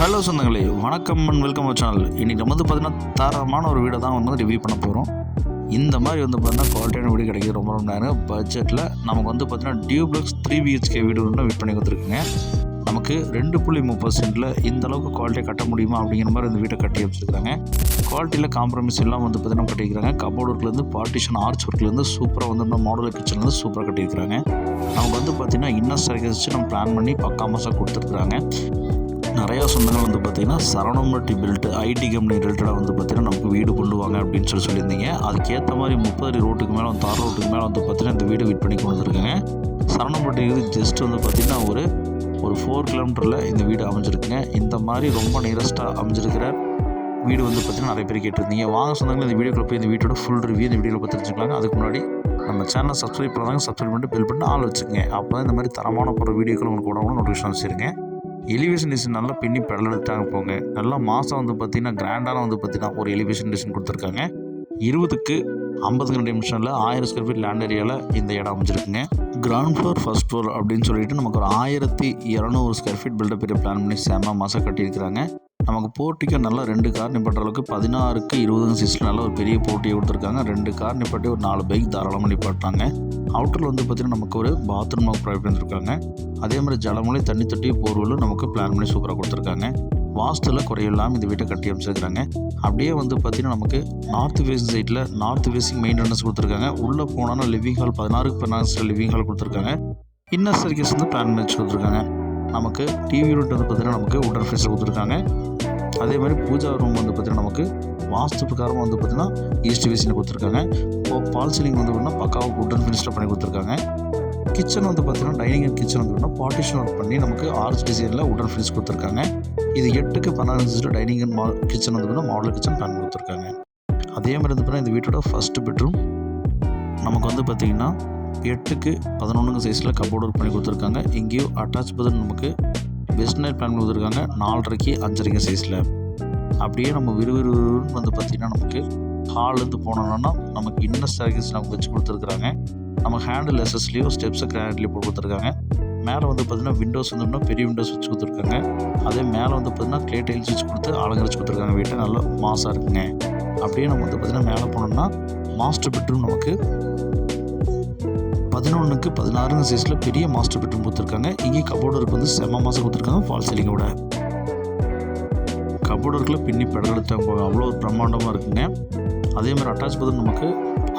Hello சொந்தங்களே வணக்கம் and welcome channel இன்றைக்கி நம்ம வந்து பார்த்திங்கன்னா தரமான ஒரு வீடை தான் வந்து ரிவ்யூ பண்ண போகிறோம் இந்த மாதிரி வந்து பார்த்திங்கன்னா குவாலிட்டியான வீடு கிடைக்கிது ரொம்ப ரொம்ப நேரம். பட்ஜெட்டில் நமக்கு வந்து பார்த்திங்கன்னா டியூப்ளக்ஸ் த்ரீ பிஹெச்கே வீடு வந்து விட் பண்ணி கொடுத்துருக்குங்க. நமக்கு ரெண்டு புள்ளி முப்பது சென்ட்டில் இந்த அளவுக்கு குவாலிட்டியை கட்ட முடியுமா அப்படிங்கிற மாதிரி இந்த வீட்டை கட்டி வச்சுருக்காங்க குவாலிட்டியில் காம்ப்ரமைஸ் எல்லாம் வந்து பார்த்தீங்கன்னா கட்டியிருக்காங்க கபோர்ட் ஒர்க்லேருந்து பார்ட்டிஷன் ஆர்ச் ஒர்க்லேருந்து சூப்பராக வந்து நம்ம மாடல் கிச்சன்லேருந்து சூப்பராக கட்டியிருக்காங்க நமக்கு வந்து பார்த்திங்கன்னா இன்னர் ஸ்ட்ரைக்கர் வச்சு நம்ம பிளான் பண்ணி பக்கா மாதம் கொடுத்துருக்குறாங்க. நிறையா சொந்தங்கள் வந்து பார்த்திங்கன்னா சரவணம்பட்டி பில்ட்டு ஐடி கம்பெனி ரிலேட்டடாக வந்து பார்த்திங்கன்னா நமக்கு வீடு கொண்டு வாங்க அப்படின்னு சொல்லி சொல்லியிருந்தீங்க. அதுக்கேற்ற மாதிரி முப்பது ரோட்டுக்கு மேலே வந்து தார் ரோட்டுக்கு மேலே வந்து பார்த்திங்கன்னா இந்த வீடு வெயிட் பண்ணி கொண்டு வந்திருக்குங்க. சரவணம்பட்டி இது ஜஸ்ட் வந்து பார்த்திங்கன்னா ஒரு ஒரு ஃபோர் கிலோமீட்டரில் இந்த வீடு அமைஞ்சிருக்குங்க. இந்த மாதிரி ரொம்ப நியரஸ்ட்டாக அமைஞ்சிருக்கிற வீடு வந்து பார்த்திங்கன்னா நிறைய பேர் கேட்டிருந்தீங்க. வாங்க சொந்தங்கள் இந்த வீடியோக்குள்ள போய் இந்த வீட்டோட ஃபுல் ரிவ்யூ இந்த வீடியோவில் பார்த்து தெரிஞ்சுக்கலாங்க. அதுக்கு முன்னாடி நம்ம சேனலை சப்ஸ்கிரைப் பண்ணாங்க சப்ஸ்கிரைப் பண்ணிட்டு பெல் பண்ணி ஆள் வச்சுக்கோங்க. அப்போ தான் இந்த மாதிரி தரமான போகிற வீடியோக்கள் உங்களுக்கு கூட நோட்டிஃபிகேஷன் வச்சுருங்க எலிவேஷன் டிசைன் நல்லா பின்னி பெடல் எடுத்தாங்க போங்க. நல்லா மாதம் வந்து பார்த்திங்கன்னா கிராண்டான வந்து பார்த்திங்கன்னா ஒரு எலிவேஷன் டிசைன் கொடுத்துருக்காங்க. இருபதுக்கு ஐம்பது ரெண்டு நிமிஷமில் ஆயிரம் ஸ்கொயர் ஃபீட் லேண்ட் ஏரியாவில் இந்த இடம் அமைஞ்சிருக்குங்க. கிரவுண்ட் ஃப்ளோர் ஃபர்ஸ்ட் ஃப்ளோர் அப்படின்னு சொல்லிட்டு நமக்கு ஒரு ஆயிரத்தி இரநூறு square feet built up area plan பண்ணி செம மாதம் கட்டியிருக்கிறாங்க. நமக்கு போட்டிக்கும் நல்லா ரெண்டு கார் நிப்பாட்டுற அளவுக்கு பதினாறுக்கு இருபது சீஸில் நல்ல ஒரு பெரிய போட்டியை கொடுத்துருக்காங்க. ரெண்டு கார் நிப்பாட்டி ஒரு நாலு பைக் தாராளமாக நிப்பாட்டாங்க அவுட்டரில் வந்து பார்த்திங்கன்னா நமக்கு ஒரு பாத்ரூம் ப்ரொவைட் பண்ணியிருக்காங்க அதே மாதிரி ஜலமலை தண்ணி தொட்டி போர்வலும் நமக்கு பிளான் பண்ணி சூப்பராக கொடுத்துருக்காங்க. வாஸ்தில் குறையில்லாமல் இந்த வீட்டை கட்டி அமைச்சிருக்கிறாங்க அப்படியே வந்து பார்த்திங்கன்னா நமக்கு நார்த் ஃபேஸிங் சைட்டில் நார்த் ஃபேஸிங் மெயின்டெனன்ஸ் கொடுத்துருக்காங்க. உள்ளே போனோன்னா லிவிங் ஹால் பதினாறுக்கு பதினாறு லிவிங் ஹால் கொடுத்துருக்காங்க. இன்னர் சர்க்கீஸ் வந்து பிளான் பண்ணி வச்சு கொடுத்துருக்காங்க நமக்கு டிவி யூனிட் வந்து பார்த்திங்கன்னா நமக்கு உடல் ஃபேஸில் கொடுத்துருக்காங்க. அதே மாதிரி பூஜா ரூம் வந்து பார்த்திங்கன்னா நமக்கு வாஸ்து பிரகாரம் வந்து பார்த்திங்கன்னா ஈஸ்ட் ஃபேஸில் கொடுத்துருக்காங்க. இப்போ பால் சீலிங் வந்து பார்த்திங்கன்னா பக்காவாக உடன் ஃபினிஷில் பண்ணி கொடுத்துருக்காங்க. கிச்சன் வந்து பார்த்திங்கன்னா டைனிங் அண்ட் கிச்சன் வந்து பார்ட்டிஷன் ஒர்க் பண்ணி நமக்கு ஆர்ச் டிசைனில் உடன் ஃபினிஷ் கொடுத்துருக்காங்க. இது எட்டுக்கு பன்னெண்டு டைனிங் அண்ட் மா கிச்சன் வந்து பார்த்தீங்கன்னா மாடல் கிச்சன் பிளான் கொடுத்துருக்காங்க. அதே மாதிரி வந்து பார்த்தீங்கன்னா இந்த வீட்டோட ஃபஸ்ட்டு பெட்ரூம் நமக்கு வந்து பார்த்திங்கன்னா எட்டுக்கு பதினொன்றுங்க சைஸில் கபோர்டு ஒர்க் பண்ணி கொடுத்துருக்காங்க. இங்கேயும் அட்டாச் பதில் நமக்கு வெஸ்ட் பிளான் கொடுத்துருக்காங்க நாலரைக்கு அஞ்சரைக்கும் சைஸில் அப்படியே நம்ம விறுவிறுன்னு வந்து பார்த்திங்கன்னா நமக்கு ஹால்லேருந்து போனோம்னா நமக்கு இன்னும் ஸ்டார்கேஸ் நமக்கு வச்சு கொடுத்துருக்குறாங்க. நம்ம ஹேண்டில் எஸ்எஸ்லேயும் ஸ்டெப்ஸை கிராண்ட்லேயும் போட்டு கொடுத்துருக்காங்க. மேலே வந்து பார்த்திங்கன்னா விண்டோஸ் வந்து இன்னும் பெரிய விண்டோஸ் வச்சு கொடுத்துருக்காங்க. அதே மேலே வந்து பார்த்திங்கன்னா க்ளே டைல்ஸ் வச்சு கொடுத்து அலங்கரிச்சு கொடுத்துருக்காங்க. வீட்டை நல்லா மாசாக இருக்குங்க. அப்படியே நம்ம வந்து பார்த்திங்கன்னா மேலே போனோம்னா மாஸ்டர் பெட்ரூம் நமக்கு பதினொன்றுக்கு பதினாறுங்க சைஸில் பெரிய மாஸ்டர் பெட்ரூம் கொடுத்துருக்காங்க. இங்கே கபோர்டருக்கு வந்து செம்ம மாதம் கொடுத்துருக்காங்க. ஃபால் சீலிங்கோட கபோர்டருக்குள்ளே பின்னி பெடல் எடுத்தாங்க போக அவ்வளோ ஒரு பிரம்மாண்டமாக இருக்குங்க. அதே மாதிரி அட்டாச் பாத்ரூம் நமக்கு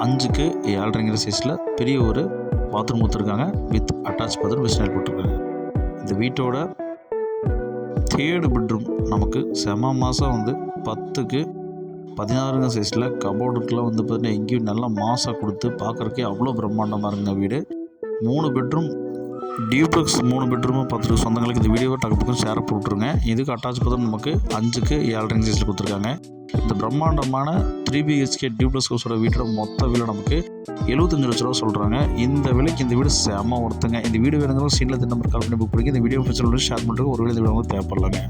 அஞ்சுக்கு ஏழரைங்கிற சைஸில் பெரிய ஒரு பாத்ரூம் கொடுத்துருக்காங்க. வித் அட்டாச் பாத்ரூம் வெஸ்ட் போட்டிருக்காங்க. இந்த வீட்டோட தேர்டு பெட்ரூம் நமக்கு செம மாதம் வந்து பத்துக்கு பதினாறுங்க சைஸில் கபோர்டுக்கெலாம் வந்து பார்த்தீங்கன்னா எங்கேயும் நல்லா மாசாக கொடுத்து பார்க்குறக்கே அவ்வளோ பிரம்மாண்டமாக இருக்குங்க வீடு. மூணு பெட்ரூம் டியூப்ளக்ஸ் மூணு பெட்ரூமும் பத்து சொந்தங்களுக்கு இந்த வீடியோவை டக்கு பக்கம் ஷேர் போட்டுருங்க. இதுக்கு அட்டாச் பார்த்தா நமக்கு அஞ்சுக்கு ஏழரை சைஸில் கொடுத்துருக்காங்க. இந்த பிரம்மாண்டமான த்ரீ பிஹெச்கே டியூப்ளஸ் ஹவுஸோட வீட்டோட மொத்த விலை நமக்கு எழுபத்தஞ்சு லட்ச ரூபா சொல்கிறாங்க இந்த விலைக்கு இந்த வீடு செம ஒருத்தங்க இந்த வீடு வேணுங்கிற சீனில் இந்த நம்பர் கால் பண்ணி புக் பண்ணி இந்த வீடியோ ஃபெசிலிட்டி ஷேர் பண்ணுறதுக்கு ஒரு வேலை இந்த வீடு வந்து தேவைப்படலாங்க.